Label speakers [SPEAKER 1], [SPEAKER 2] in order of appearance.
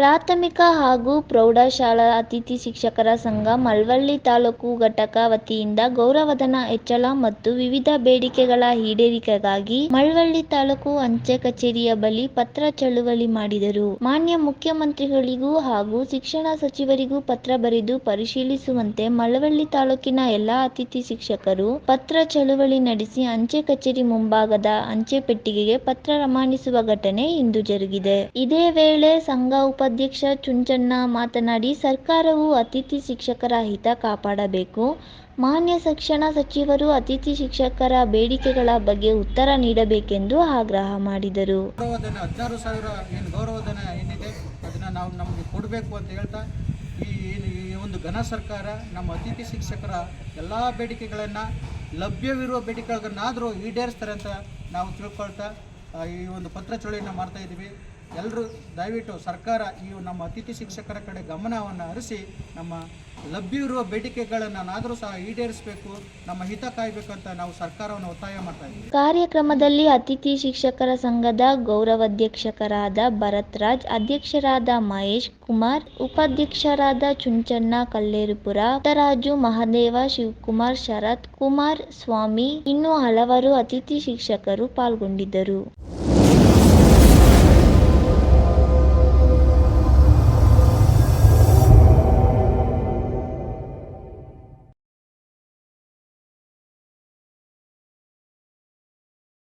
[SPEAKER 1] ಪ್ರಾಥಮಿಕ ಹಾಗೂ ಪ್ರೌಢಶಾಲಾ ಅತಿಥಿ ಶಿಕ್ಷಕರ ಸಂಘ ಮಳವಳ್ಳಿ ತಾಲೂಕು ಘಟಕ ವತಿಯಿಂದ ಗೌರವಧನ ಹೆಚ್ಚಳ ಮತ್ತು ವಿವಿಧ ಬೇಡಿಕೆಗಳ ಈಡೇರಿಕೆಗಾಗಿ ಮಳವಳ್ಳಿ ತಾಲೂಕು ಅಂಚೆ ಕಚೇರಿಯ ಬಳಿ ಪತ್ರ ಚಳುವಳಿ ಮಾಡಿದರು. ಮಾನ್ಯ ಮುಖ್ಯಮಂತ್ರಿಗಳಿಗೂ ಹಾಗೂ ಶಿಕ್ಷಣ ಸಚಿವರಿಗೂ ಪತ್ರ ಬರೆದು ಪರಿಶೀಲಿಸುವಂತೆ ಮಳವಳ್ಳಿ ತಾಲೂಕಿನ ಎಲ್ಲಾ ಅತಿಥಿ ಶಿಕ್ಷಕರು ಪತ್ರ ಚಳುವಳಿ ನಡೆಸಿ ಅಂಚೆ ಕಚೇರಿ ಮುಂಭಾಗದ ಅಂಚೆ ಪೆಟ್ಟಿಗೆಗೆ ಪತ್ರ ರವಾನಿಸುವ ಘಟನೆ ಇಂದು ಜರುಗಿದೆ. ಇದೇ ವೇಳೆ ಸಂಘ ಉಪಾಧ್ಯಕ್ಷ ಚುಂಚಣ್ಣ ಮಾತನಾಡಿ, ಸರ್ಕಾರವು ಅತಿಥಿ ಶಿಕ್ಷಕರ ಹಿತ ಕಾಪಾಡಬೇಕು. ಮಾನ್ಯ ಶಿಕ್ಷಣ ಸಚಿವರು ಅತಿಥಿ ಶಿಕ್ಷಕರ ಬೇಡಿಕೆಗಳ ಬಗ್ಗೆ ಉತ್ತರ ನೀಡಬೇಕೆಂದು ಆಗ್ರಹ ಮಾಡಿದರು.
[SPEAKER 2] ಗೌರವಧನ ಹದಿನಾರು ಸಾವಿರ ಏನು ಗೌರವಧನ ಏನಿದೆ ಅದನ್ನು ನಾವು ನಮಗೆ ಕೊಡಬೇಕು ಅಂತ ಹೇಳ್ತಾ ಈ ಈ ಒಂದು ಘನ ಸರ್ಕಾರ ನಮ್ಮ ಅತಿಥಿ ಶಿಕ್ಷಕರ ಎಲ್ಲ ಬೇಡಿಕೆಗಳನ್ನು ಲಭ್ಯವಿರುವ ಬೇಡಿಕೆಗಳನ್ನಾದರೂ ಈಡೇರಿಸ್ತಾರೆ ಅಂತ ನಾವು ತಿಳ್ಕೊಳ್ತಾ ಈ ಒಂದು ಪತ್ರ ಚಳುವಳಿಯನ್ನು ಮಾಡ್ತಾ ಇದ್ದೀವಿ ಎಲ್ಲರೂ ದಯವಿಟ್ಟು ಸರ್ಕಾರ ಈ ನಮ್ಮ ಅತಿಥಿ ಶಿಕ್ಷಕರ ಕಡೆ ಗಮನವನ್ನು ಹರಿಸಿ ನಮ್ಮ ಲಭ್ಯವಿರುವ ಬೇಡಿಕೆಗಳನ್ನಾದರೂ ಸಹ ಈಡೇರಿಸಬೇಕು ನಮ್ಮ ಹಿತ ಕಾಯಬೇಕಂತ ನಾವು ಸರ್ಕಾರವನ್ನು ಒತ್ತಾಯ ಮಾಡ್ತಾ ಇದ್ದೀವಿ
[SPEAKER 1] ಕಾರ್ಯಕ್ರಮದಲ್ಲಿ ಅತಿಥಿ ಶಿಕ್ಷಕರ ಸಂಘದ ಗೌರವಾಧ್ಯಕ್ಷಕರಾದ ಭರತ್ ರಾಜ್ ಅಧ್ಯಕ್ಷರಾದ ಮಹೇಶ್ ಕುಮಾರ್, ಉಪಾಧ್ಯಕ್ಷರಾದ ಚುಂಚಣ್ಣ ಕಲ್ಲೇರುಪುರ, ಪುಟ್ಟರಾಜು, ಮಹದೇವ, ಶಿವಕುಮಾರ್, ಶರತ್ ಕುಮಾರ್, ಸ್ವಾಮಿ ಇನ್ನೂ ಹಲವರು ಅತಿಥಿ ಶಿಕ್ಷಕರು ಪಾಲ್ಗೊಂಡಿದ್ದರು.